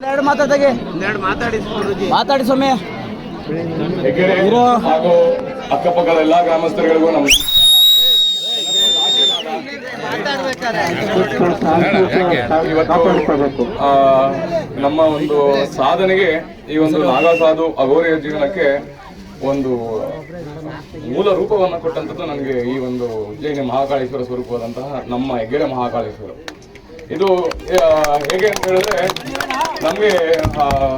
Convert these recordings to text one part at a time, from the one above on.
ಎರಡು ಮಾತಾಡಗೆ ಒಂದೆರಡು ಮಾತಾಡಿ ಮಾತಾಡಿ ಸ್ವಾಮಿ. ಹೆಗ್ಗೆರೆ ಇರೋ. ಹಾಗೂ ಅಕ್ಕಪಕ್ಕದ ಎಲ್ಲಾ ಗ್ರಾಮಸ್ಥರುಗಳಿಗೂ ನಮ್ಮ ಇವತ್ತು ನಮ್ಮ ಒಂದು ಸಾಧನೆಗೆ ಈ ಒಂದು ನಾಗಸಾಧು ಅಘೋರಿಯ ಜೀವನಕ್ಕೆ ಒಂದು ಮೂಲ ರೂಪವನ್ನು ಕೊಟ್ಟಂತದ್ದು ನನಗೆ ಈ ಒಂದು ಉಜ್ಜಯಿನಿ ಮಹಾಕಾಳೇಶ್ವರ ಸ್ವರೂಪವಾದಂತಹ ನಮ್ಮ ಹೆಗ್ಗೆರೆ ಮಹಾಕಾಳೇಶ್ವರ. ಇದು ಹೇಗೆ ಅಂತ ಹೇಳಿದ್ರೆ ನಮಗೆ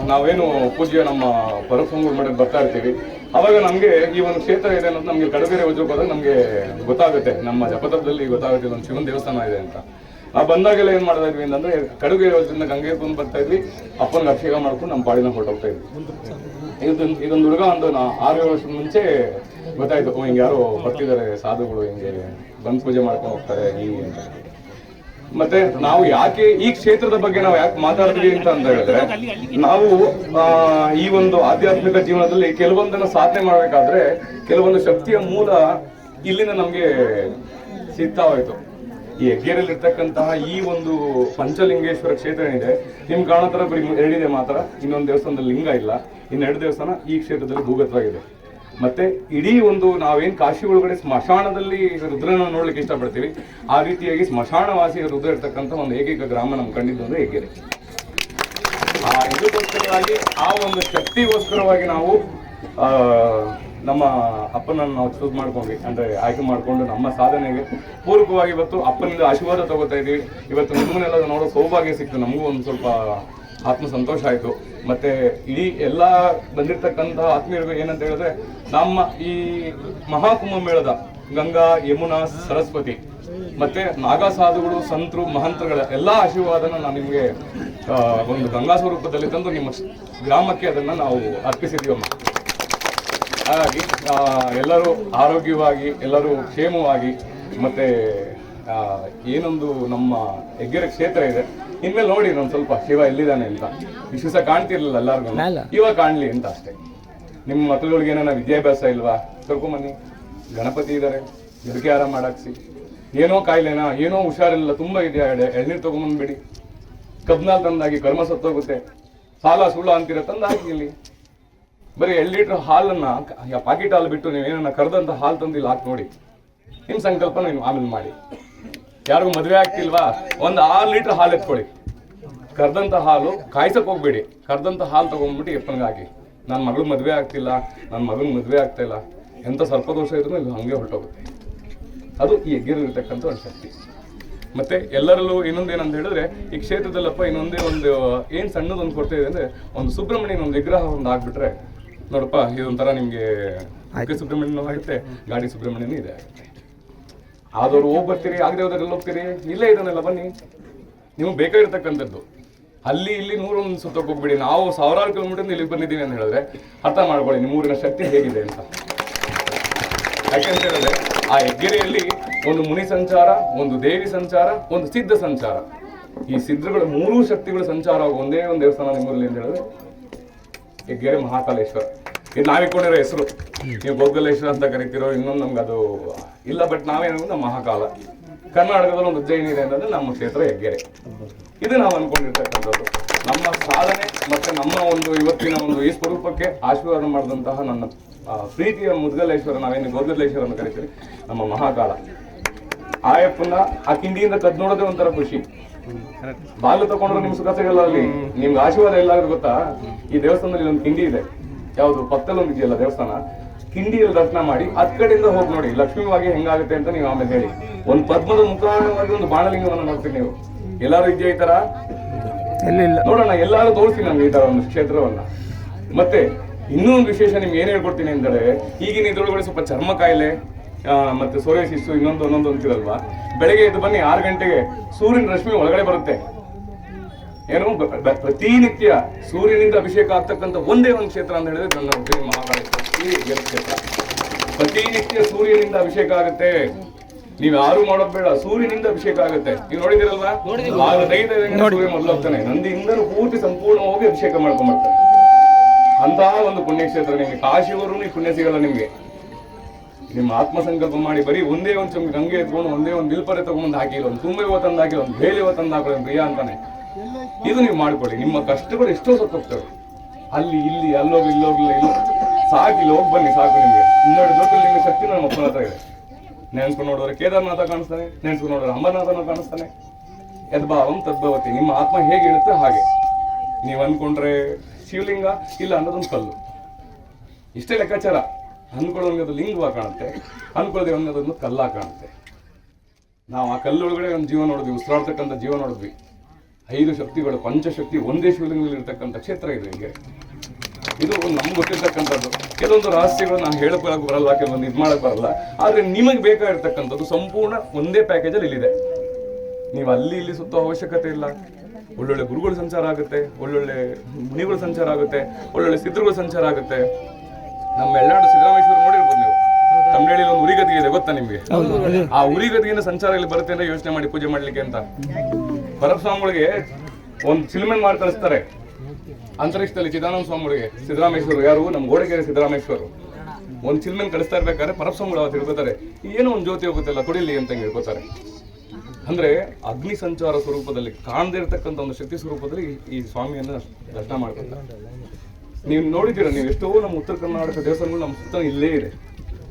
ನಾವೇನು ಪೂಜೆ ನಮ್ಮ ಪರಸಂಗೂರು ಮಠಕ್ಕೆ ಬರ್ತಾ ಇರ್ತೀವಿ. ಅವಾಗ ನಮಗೆ ಈ ಒಂದು ಕ್ಷೇತ್ರ ಇದೆ ಅನ್ನೋದು ನಮಗೆ ಕಡಬೇರೆ ಹೋದಾಗ ನಮಗೆ ಗೊತ್ತಾಗುತ್ತೆ. ನಮ್ಮ ಜಪತದಲ್ಲಿ ಗೊತ್ತಾಗುತ್ತೆ ಒಂದು ಶಿವನ ದೇವಸ್ಥಾನ ಇದೆ ಅಂತ. ಆ ಬಂದಾಗೆಲ್ಲ ಏನು ಮಾಡ್ತಾ ಇದ್ವಿ ಅಂತಂದ್ರೆ ಕಡುಗೆ ವಜ್ರದಿಂದ ಗಂಗೆ ಬಂದು ಬರ್ತಾ ಇದ್ವಿ. ಅಪ್ಪನಿಗೆ ಅಭಿಷೇಕ ಮಾಡ್ಕೊಂಡು ನಮ್ಮ ಪಾಡಿನ ಹೊರಟೋಗ್ತಾ ಇದ್ವಿ. ಇದೊಂದು ಇದೊಂದು ಹುಡುಗ ಒಂದು ನಾ- ಆರು ವರ್ಷದ ಮುಂಚೆ ಗೊತ್ತಾಯ್ತು ಹಿಂಗೆ ಯಾರೋ ಬರ್ತಿದ್ದಾರೆ, ಸಾಧುಗಳು ಹಿಂಗೆ ಬಂದು ಪೂಜೆ ಮಾಡ್ಕೊಂಡು ಹೋಗ್ತಾರೆ, ಹೀಗೆ ಅಂತ. ಮತ್ತೆ ನಾವು ಯಾಕೆ ಈ ಕ್ಷೇತ್ರದ ಬಗ್ಗೆ ನಾವು ಯಾಕೆ ಮಾತಾಡ್ತೀವಿ ಅಂತ ಅಂತ ಹೇಳಿದ್ರೆ ನಾವು ಈ ಒಂದು ಆಧ್ಯಾತ್ಮಿಕ ಜೀವನದಲ್ಲಿ ಕೆಲವೊಂದನ್ನು ಸಾಧನೆ ಮಾಡಬೇಕಾದ್ರೆ ಕೆಲವೊಂದು ಶಕ್ತಿಯ ಮೂಲ ಇಲ್ಲಿಂದ ನಮಗೆ ಸಿಗ್ತಾ ಹೋಯ್ತು. ಈ ಹೆಗ್ಗೇರಲ್ಲಿ ಇರ್ತಕ್ಕಂತಹ ಈ ಒಂದು ಪಂಚಲಿಂಗೇಶ್ವರ ಕ್ಷೇತ್ರ ಏನಿದೆ, ನಿಮ್ ಕಾಣೋ ತರ ಬರೀ ಎರಡಿದೆ ಮಾತ್ರ, ಇನ್ನೊಂದು ದೇವಸ್ಥಾನದಲ್ಲಿ ಲಿಂಗ ಇಲ್ಲ ಇನ್ನೆರಡು ದೇವಸ್ಥಾನ ಈ ಕ್ಷೇತ್ರದಲ್ಲಿ ಭೂಗತವಾಗಿದೆ. ಮತ್ತೆ ಇಡೀ ಒಂದು ನಾವೇನ್ ಕಾಶಿ ಒಳಗಡೆ ಸ್ಮಶಾನದಲ್ಲಿ ರುದ್ರನ ನೋಡ್ಲಿಕ್ಕೆ ಇಷ್ಟಪಡ್ತೀವಿ, ಆ ರೀತಿಯಾಗಿ ಸ್ಮಶಾನವಾಸಿ ರುದ್ರ ಇರ್ತಕ್ಕಂಥ ಒಂದು ಏಕೈಕ ಗ್ರಾಮ ನಮ್ಮ ಕಂಡಿದ್ದು ಅಂದ್ರೆ ಹೆಗ್ಗೆರೆ. ಆ ಇದಕ್ಕೋಸ್ಕರವಾಗಿ ಆ ಒಂದು ಶಕ್ತಿಗೋಸ್ಕರವಾಗಿ ನಾವು ನಮ್ಮ ಅಪ್ಪನನ್ನು ನಾವು ಚೂಸ್ ಮಾಡ್ಕೊಂಡ್ವಿ. ಅಂದ್ರೆ ಆಯ್ಕೆ ಮಾಡ್ಕೊಂಡು ನಮ್ಮ ಸಾಧನೆಗೆ ಪೂರಕವಾಗಿ ಇವತ್ತು ಅಪ್ಪನಿಂದ ಆಶೀರ್ವಾದ ತಗೋತಾ ಇದ್ದೀವಿ. ಇವತ್ತು ನಿಮ್ಮನ್ನೆಲ್ಲ ನೋಡೋ ಸೌಭಾಗ್ಯ ಸಿಕ್ತು. ನಮಗೂ ಒಂದು ಸ್ವಲ್ಪ ಆತ್ಮ ಸಂತೋಷ ಆಯಿತು. ಮತ್ತೆ ಇಡೀ ಎಲ್ಲ ಬಂದಿರತಕ್ಕಂತಹ ಆತ್ಮೀಯರು ಏನಂತ ಹೇಳಿದ್ರೆ, ನಮ್ಮ ಈ ಮಹಾಕುಂಭಮೇಳದ ಗಂಗಾ, ಯಮುನಾ, ಸರಸ್ವತಿ, ಮತ್ತೆ ನಾಗಾ ಸಾಧುಗಳು ಸಂತರು, ಮಹಂತರುಗಳ ಎಲ್ಲಾ ಆಶೀರ್ವಾದನ ನಾನು ನಿಮಗೆ ಒಂದು ಗಂಗಾ ಸ್ವರೂಪದಲ್ಲಿ ತಂದು ನಿಮ್ಮ ಗ್ರಾಮಕ್ಕೆ ಅದನ್ನ ನಾವು ಅರ್ಪಿಸಿದೀವಮ್ಮ ಹಾಗಾಗಿ ಎಲ್ಲರೂ ಆರೋಗ್ಯವಾಗಿ, ಎಲ್ಲರೂ ಕ್ಷೇಮವಾಗಿ, ಮತ್ತೆ ಏನೊಂದು ನಮ್ಮ ಹೆಗ್ಗೆರೆ ಕ್ಷೇತ್ರ ಇದೆ. ಇನ್ಮೇಲೆ ನೋಡಿ ನಾನು ಸ್ವಲ್ಪ ಶಿವ ಎಲ್ಲಿದ್ದಾನೆ ಅಂತ. ಇಷ್ಟು ದಿವಸ ಕಾಣ್ತಿರ್ಲಿಲ್ಲ ಎಲ್ಲರಿಗೂ ಇವಾಗ ಕಾಣ್ಲಿ ಅಂತ ಅಷ್ಟೇ. ನಿಮ್ಮ ಮಕ್ಕಳುಗಳಿಗೆ ಏನಾರ ವಿದ್ಯಾಭ್ಯಾಸ ಇಲ್ವಾ? ಕರ್ಕೊಂಬನ್ನಿ. ಗಣಪತಿ ಇದ್ದಾರೆ ಎದಕ್ಕೆ ಆರಾಮ ಮಾಡಾಕ್ಸಿ. ಏನೋ ಕಾಯಿಲೆನಾ? ಏನೋ ಹುಷಾರಿಲ್ಲ. ತುಂಬಾ ಇದೆಯಾ ಎಳ್ನೀರು ತಗೊಂಬಂದ್ಬಿಡಿ. ಕಬ್ನಾಲ್ ತಂದಾಗಿ ಕರ್ಮ ಸತ್ತೋಗುತ್ತೆ. ಸಾಲ ಸುಳ್ಳ ಅಂತೀರ ತಂದಾಗಿ ಇಲ್ಲಿ. ಬರೀ ಎರಡು ಲೀಟರ್ ಹಾಲನ್ನ ಪಾಕೆಟ್ ಹಾಲು ಬಿಟ್ಟು ನೀವು ಏನನ್ನ ಕರೆದಂತ ಹಾಲು ತಂದಿಲ್ಲ ಇಲ್ಲಿ ಹಾಕಿ ನೋಡಿ. ನಿಮ್ ಸಂಕಲ್ಪ ನೀವು ಆಮೇಲೆ ಮಾಡಿ. ಯಾರಿಗೂ ಮದುವೆ ಆಗ್ತಿಲ್ವಾ? ಒಂದು ಆರು ಲೀಟರ್ ಹಾಲು ಎತ್ಕೊಳ್ಳಿ. ಕರ್ದಂತ ಹಾಲು ಕಾಯ್ಸಕ್ ಹೋಗ್ಬೇಡಿ. ಕರ್ದಂತ ಹಾಲು ತಗೊಂಡ್ಬಿಟ್ಟು ಎಪ್ಪನಿಗೆ ಹಾಕಿ ನನ್ನ ಮಗಳು ಮದುವೆ ಆಗ್ತಿಲ್ಲ ನನ್ನ ಮಗನ ಮದುವೆ ಆಗ್ತಾ ಇಲ್ಲ. ಸ್ವಲ್ಪ ದೋಷ ಇದ್ರೂ ಇದು ಹಂಗೆ ಹೊರಟೋಗುತ್ತೆ. ಅದು ಈ ಎಗ್ಗಿರಲಿರ್ತಕ್ಕಂಥ ಒಂದು ಶಕ್ತಿ. ಮತ್ತೆ ಎಲ್ಲರಲ್ಲೂ ಇನ್ನೊಂದು ಏನಂತ ಹೇಳಿದ್ರೆ ಈ ಕ್ಷೇತ್ರದಲ್ಲಪ್ಪ ಇನ್ನೊಂದೇ ಒಂದು ಏನು ಸಣ್ಣದೊಂದು ಕೊಡ್ತಾ ಇದೆ ಅಂದ್ರೆ ಒಂದು ಸುಬ್ರಹ್ಮಣ್ಯನ ಒಂದು ವಿಗ್ರಹ ಒಂದು ಆಗ್ಬಿಟ್ರೆ ನೋಡಪ್ಪ ಇದೊಂಥರ ನಿಮಗೆ ಸುಬ್ರಹ್ಮಣ್ಯನೂ ಆಗುತ್ತೆ ಗಾಡಿ ಸುಬ್ರಹ್ಮಣ್ಯನೂ ಇದೆ. ಆಗುತ್ತೆ ಆದವ್ರು ಹೋಗಿ ಬರ್ತೀರಿ, ಆಗದೆ ಹೋದ್ರೆ ಎಲ್ಲಿ ಹೋಗ್ತೀರಿ? ಇಲ್ಲೇ ಇದನ್ನೆಲ್ಲ ಬನ್ನಿ. ನಿಮ್ಗೆ ಬೇಕಾಗಿರ್ತಕ್ಕಂಥದ್ದು ಅಲ್ಲಿ ಇಲ್ಲಿ ನೂರೊಂದು ಸುತ್ತಕ್ಕೆ ಹೋಗ್ಬಿಡಿ. ನಾವು ಸಾವಿರಾರು ಕಿಲೋಮೀಟರ್ ಇಲ್ಲಿಗೆ ಬಂದಿದ್ದೀವಿ ಅಂತ ಹೇಳಿದ್ರೆ ಅರ್ಥ ಮಾಡ್ಕೊಳ್ಳಿ, ನಿಮ್ಮ ಊರಿನ ಶಕ್ತಿ ಹೇಗಿದೆ ಅಂತ. ಯಾಕೆಂತ ಹೇಳಿದ್ರೆ, ಆ ಹೆಗ್ಗೆರೆಯಲ್ಲಿ ಒಂದು ಮುನಿ ಸಂಚಾರ, ಒಂದು ದೇವಿ ಸಂಚಾರ, ಒಂದು ಸಿದ್ಧ ಸಂಚಾರ. ಈ ಸಿದ್ಧಗಳ ಮೂರೂ ಶಕ್ತಿಗಳ ಸಂಚಾರ ಒಂದೇ ಒಂದು ದೇವಸ್ಥಾನ ನಿಮ್ಮೂರಲ್ಲಿ ಅಂತ ಹೇಳಿದ್ರೆ, ಹೆಗ್ಗೆರೆ ಮಹಾಕಾಲೇಶ್ವರ. ಇದು ನಾವಿಕೊಂಡಿರೋ ಹೆಸರು. ನೀವು ಗೋಗಲೇಶ್ವರ ಅಂತ ಕರಿತಿರೋ ಇನ್ನೊಂದು ನಮ್ಗೆ ಅದು ಇಲ್ಲ ಬಟ್ ನಾವೇನು ನಮ್ಮ ಮಹಾಕಾಲ. ಕರ್ನಾಟಕದಲ್ಲಿ ಒಂದು ಉಜ್ಜಯಿನಿ ಇದೆ ಅನ್ನೋದು ನಮ್ಮ ಕ್ಷೇತ್ರ ಹೆಗ್ಗೆರೆ. ಇದು ನಾವು ಅನ್ಕೊಂಡಿರ್ತಕ್ಕಂಥದ್ದು. ನಮ್ಮ ಸಾಧನೆ ಮತ್ತೆ ನಮ್ಮ ಒಂದು ಇವತ್ತಿನ ಒಂದು ಈ ಸ್ವರೂಪಕ್ಕೆ ಆಶೀರ್ವಾದ ಮಾಡಿದಂತಹ ನನ್ನ ಪ್ರೀತಿಯ ಮುದ್ಗಲೇಶ್ವರ, ನಾವೇನು ಗೋಗಲೇಶ್ವರ ಅಂತ ಕರಿತೀವಿ ನಮ್ಮ ಮಹಾಕಾಲ. ಆಯಪ್ಪನ, ಆ ಕಿಂಡಿಯಿಂದ ಕದ್ ನೋಡೋದೇ ಒಂಥರ ಖುಷಿ. ಬಾಲ್ಯ ತಗೊಂಡ್ರೆ ನಿಮ್ ಸುಖ ಸಿಗಲ್ಲ ಅಲ್ಲಿ. ನಿಮ್ಗೆ ಆಶೀರ್ವಾದ ಎಲ್ಲಾದ್ರೂ ಗೊತ್ತಾ? ಈ ದೇವಸ್ಥಾನದಲ್ಲಿ ಒಂದು ಕಿಂಡಿ ಇದೆ. ಯಾವ್ದು ಇದೆಯಲ್ಲ ದೇವಸ್ಥಾನ ಕಿಂಡಿಯಲ್ಲಿ ದರ್ಶನ ಮಾಡಿ ಅದ್ ಕಡೆಯಿಂದ ಹೋಗಿ ನೋಡಿ ಲಕ್ಷ್ಮೀವಾಗಿ ಹೆಂಗಾಗುತ್ತೆ ಅಂತ ನೀವು ಆಮೇಲೆ ಹೇಳಿ. ಒಂದು ಪದ್ಮದ ಮುಖಾಂತರವಾಗಿ ಒಂದು ಬಾಣಲಿಂಗವನ್ನು ನೋಡ್ತೀರಿ ನೀವು. ಎಲ್ಲಾರು ಇದೆಯಾ ಈ ತರ? ನೋಡೋಣ ಎಲ್ಲಾರು ತೋರಿಸಿ ನಮ್ಗೆ ಈ ತರ ಒಂದು ಕ್ಷೇತ್ರವನ್ನ. ಮತ್ತೆ ಇನ್ನೂ ಒಂದು ವಿಶೇಷ ನಿಮ್ಗೆ ಏನ್ ಹೇಳ್ಕೊಡ್ತೀನಿ ಅಂದ್ರೆ ಈಗಿನ ಇದ್ರೊಳಗಡೆ ಸ್ವಲ್ಪ ಚರ್ಮ ಕಾಯಿಲೆ ಮತ್ತೆ ಸೋರಿಯಾಸಿಸ್ಸು ಇನ್ನೊಂದು ಒಂದೊಂದು ಅಂತಿರಲ್ವಾ? ಬೆಳಗ್ಗೆ ಎದ್ದು ಬನ್ನಿ ಆರು ಗಂಟೆಗೆ ಸೂರ್ಯನ ರಶ್ಮಿ ಒಳಗಡೆ ಬರುತ್ತೆ. ಏನು ಪ್ರತಿನಿತ್ಯ ಸೂರ್ಯನಿಂದ ಅಭಿಷೇಕ ಆಗ್ತಕ್ಕಂಥ ಒಂದೇ ಒಂದು ಕ್ಷೇತ್ರ ಅಂತ ಹೇಳಿದ್ರೆ ನನ್ನ ಉಜ್ಜಯಿನಿ ಮಹಾಕಾಳೇಶ್ವರ ಕ್ಷೇತ್ರ. ಪ್ರತಿನಿತ್ಯ ಸೂರ್ಯನಿಂದ ಅಭಿಷೇಕ ಆಗುತ್ತೆ. ನೀವು ಯಾರು ಮಾಡೋದ್ ಬೇಡ ಸೂರ್ಯನಿಂದ ಅಭಿಷೇಕ ಆಗುತ್ತೆ. ನೀವು ನೋಡಿದಿರಲ್ವಾ ಸೂರ್ಯ ಮೊದಲು ಹೋಗ್ತಾನೆ. ನಂದಿಯಿಂದಲೂ ಪೂರ್ತಿ ಸಂಪೂರ್ಣವಾಗಿ ಅಭಿಷೇಕ ಮಾಡ್ಕೊಂಡ್ಬರ್ತಾರೆ ಅಂತಹ ಒಂದು ಪುಣ್ಯಕ್ಷೇತ್ರ ನಿಮ್ಗೆ. ಕಾಶಿವರೂ ಈ ಪುಣ್ಯ ಸಿಗಲ್ಲ ನಿಮ್ಗೆ. ನಿಮ್ಮ ಆತ್ಮ ಸಂಕಲ್ಪ ಮಾಡಿ ಬರೀ ಒಂದೇ ಒಂದು ಚಮಚ ಗಂಗೆ ಎತ್ಕೊಂಡು ಒಂದೇ ಒಂದು ಬಿಲ್ಪರೆ ತಗೊಂಡು ಹಾಕಿಲ್ಲ ಒಂದು ತುಂಬೆ ತಂದು ಹಾಕಿಲ್ಲ ಒಂದು ಬೇಲಿ ತಂದು ಹಾಕಿಲ್ಲ ಪ್ರಿಯ ಅಂತಾನೆ. ಇದು ನೀವು ಮಾಡ್ಕೊಳ್ಳಿ. ನಿಮ್ಮ ಕಷ್ಟಗಳು ಎಷ್ಟೋ ಸತ್ತು ಹೋಗ್ತವೆ. ಅಲ್ಲಿ, ಇಲ್ಲಿ, ಅಲ್ಲೋಗಿ ಇಲ್ಲೋಗಿಲ್ಲ ಇಲ್ಲ ಸಾಕು ಇಲ್ಲಿ ಹೋಗಿ ಬನ್ನಿ, ಸಾಕು ನಿಮಗೆ. ಇನ್ನೆರಡು ನಿಮಗೆ ಶಕ್ತಿ ನಮ್ಮ ಅಪ್ಪನ ಹತ್ರ ಇದೆ. ನೆನ್ಸ್ಕೊಂಡು ನೋಡಿದ್ರೆ ಕೇದಾರನಾಥ ಕಾಣಿಸ್ತಾನೆ, ನೆನ್ಸ್ಕೊಂಡು ನೋಡಿದ್ರೆ ಅಂಬರನಾಥನ ಕಾಣಿಸ್ತಾನೆ. ಯದ್ಭಾವಂ ತದ್ಭವತಿ. ನಿಮ್ಮ ಆತ್ಮ ಹೇಗೆ ಇರುತ್ತೆ ಹಾಗೆ. ನೀವು ಅಂದ್ಕೊಂಡ್ರೆ ಶಿವಲಿಂಗ, ಇಲ್ಲ ಅನ್ನೋದೊಂದು ಕಲ್ಲು. ಇಷ್ಟೇ ಲೆಕ್ಕಾಚಾರ. ಅಂದ್ಕೊಳ್ಳೋಂಗೆ ಅದು ಲಿಂಗವ ಕಾಣುತ್ತೆ. ಅನ್ಕೊಳ್ಳೋದೇ ಅನ್ನೋದೊಂದು ಕಲ್ಲ ಕಾಣುತ್ತೆ. ನಾವು ಆ ಕಲ್ಲೊಳಗಡೆ ಒಂದು ಜೀವ ನೋಡಿದ್ವಿ. ಉಸಿರಾಡ್ತಕ್ಕಂಥ ಜೀವ ನೋಡಿದ್ವಿ. ಐದು ಶಕ್ತಿಗಳು ಪಂಚಶಕ್ತಿ ಒಂದೇ ಶಿವಲಿಂಗದಲ್ಲಿ ಇರತಕ್ಕಂಥ ಕ್ಷೇತ್ರ ಇದೆ ಹಿಂಗೆ. ಇದು ನಮ್ಗೆ ಗೊತ್ತಿರ್ತಕ್ಕಂಥದ್ದು. ಕೆಲವೊಂದು ರಹಸ್ಯಗಳು ನಾನು ಹೇಳಕ್ ಬರಲ್ಲ ಕೆಲವೊಂದು ಇದು ಮಾಡಕ್ ಬರಲ್ಲ. ಆದ್ರೆ ನಿಮಗೆ ಬೇಕಾಗಿರ್ತಕ್ಕಂಥದ್ದು ಸಂಪೂರ್ಣ ಒಂದೇ ಪ್ಯಾಕೇಜಲ್ಲಿ ಇಲ್ಲಿದೆ. ನೀವು ಅಲ್ಲಿ ಇಲ್ಲಿ ಸುತ್ತೋ ಅವಶ್ಯಕತೆ ಇಲ್ಲ. ಒಳ್ಳೊಳ್ಳೆ ಗುರುಗಳು ಸಂಚಾರ ಆಗುತ್ತೆ ಒಳ್ಳೊಳ್ಳೆ ಮುನಿಗಳು ಸಂಚಾರ ಆಗುತ್ತೆ ಒಳ್ಳೊಳ್ಳೆ ಸಿದ್ಧರುಗಳು ಸಂಚಾರ ಆಗುತ್ತೆ. ನಮ್ಮ ಎಲ್ಲಾಡು ಸಿದ್ದರಾಮೇಶ್ವರ ನೋಡಿರ್ಬೋದು ನೀವು. ತಮಿಳಲ್ಲಿ ಒಂದು ಉರಿಗದಿಗೆ ಇದೆ ಗೊತ್ತಾ ನಿಮ್ಗೆ? ಆ ಉರಿಗದಿಗಿನ ಸಂಚಾರ ಇಲ್ಲಿ ಬರುತ್ತೆ ಅಂತ ಯೋಚನೆ ಮಾಡಿ ಪೂಜೆ ಮಾಡ್ಲಿಕ್ಕೆ ಅಂತ. ಪರಮಸ್ವಾಮಿಗಳಿಗೆ ಒಂದು ಚಿಲ್ಮೆನ್ ಮಾಡಿ ಕಳಿಸ್ತಾರೆ. ಅಂತರಿಕ್ಷದಲ್ಲಿ ಚಿದಾನಂದ ಸ್ವಾಮಿಗಳಿಗೆ ಸಿದ್ದರಾಮೇಶ್ವರು ಯಾರು? ನಮ್ಮ ಗೋಡೆಗೆರೆ ಸಿದ್ದರಾಮೇಶ್ವರು ಒಂದು ಚಿಲ್ಮೆನ್ ಕಳಿಸ್ತಾ ಇರ್ಬೇಕಾದ್ರೆ ಪರಮಸ್ವಾಮಿಗಳು ಅವತ್ತು ಹಿಡ್ಕೋತಾರೆ ಏನೋ ಒಂದು ಜ್ಯೋತಿ ಹೋಗುತ್ತಲ್ಲ ಕೊಡಿಲಿ ಅಂತ ಹೇಳ್ಕೋತಾರೆ. ಅಂದ್ರೆ ಅಗ್ನಿ ಸಂಚಾರ ಸ್ವರೂಪದಲ್ಲಿ, ಕಾಣದೇ ಒಂದು ಶಕ್ತಿ ಸ್ವರೂಪದಲ್ಲಿ ಈ- ಸ್ವಾಮಿಯನ್ನು ದರ್ಶನ ಮಾಡ್ಕೊತಾರೆ ನೀವು ನೋಡಿದ್ದೀರ, ನೀವು ಎಷ್ಟೋ ನಮ್ಮ ಉತ್ತರ ಕರ್ನಾಟಕ ದೇವಸ್ಥಾನಗಳು ನಮ್ಮ ಸುತ್ತ ಇಲ್ಲೇ ಇದೆ.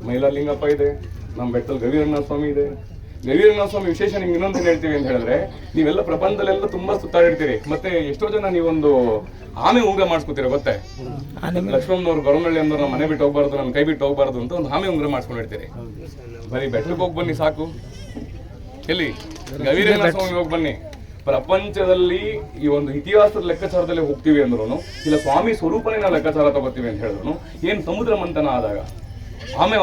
ಮೈಲಾಲಿಂಗಪ್ಪ ಇದೆ, ನಮ್ಮ ಬೆಟ್ಟದಲ್ಲಿ ಗವಿರಂಗನಾಥ ಸ್ವಾಮಿ ಇದೆ. ಗವಿರಂಗನಾಥ ಸ್ವಾಮಿ ವಿಶೇಷ ನಿಮ್ಗೆ ಇನ್ನೊಂದು ಹೇಳ್ತೀವಿ ಅಂತ ಹೇಳಿದ್ರೆ ನೀವೆಲ್ಲ ಪ್ರಪಂಚದಲ್ಲೆಲ್ಲ ತುಂಬಾ ಸುತ್ತಾಡಿರ್ತೀರಿ. ಮತ್ತೆ ಎಷ್ಟೋ ಜನ ನೀವೊಂದು ಆಮೆ ಉಂಗ್ರ ಮಾಡಿಸ್ಕೊತೀರ ಗೊತ್ತೇ? ಲಕ್ಷ್ಮಣನವ್ರು ಗೊರವನಹಳ್ಳಿ ಅಂದ್ರೆ ನಮ್ಮ ಮನೆ ಬಿಟ್ಟು ಹೋಗ್ಬಾರ್ದು ನಮ್ಮ ಕೈ ಬಿಟ್ಟು ಹೋಗ್ಬಾರ್ದು ಅಂತ ಒಂದು ಆಮೆ ಉಂಗ್ರ ಮಾಡಿಸ್ಕೊಂಡಿರ್ತೀರಿ ಬರೀ ಬೆಟ್ಟಕ್ಕೆ ಹೋಗಿ ಬನ್ನಿ ಸಾಕು. ಎಲ್ಲಿ? ರವೀಂದ್ರನಾಥ ಸ್ವಾಮಿ ಹೋಗಿ ಬನ್ನಿ. ಪ್ರಪಂಚದಲ್ಲಿ ಈ ಒಂದು ಇತಿಹಾಸದ ಲೆಕ್ಕಾಚಾರದಲ್ಲಿ ಹೋಗ್ತೀವಿ ಅಂದ್ರೂ ಇಲ್ಲ ಸ್ವಾಮಿ ಸ್ವರೂಪನೇ ನಾವು ಲೆಕ್ಕಾಚಾರ ತಗೋತೀವಿ ಅಂತ ಹೇಳಿದ್ರು ಏನ್ ಸಮುದ್ರ ಮಂಥನ ಆದಾಗ? ಆಮೆ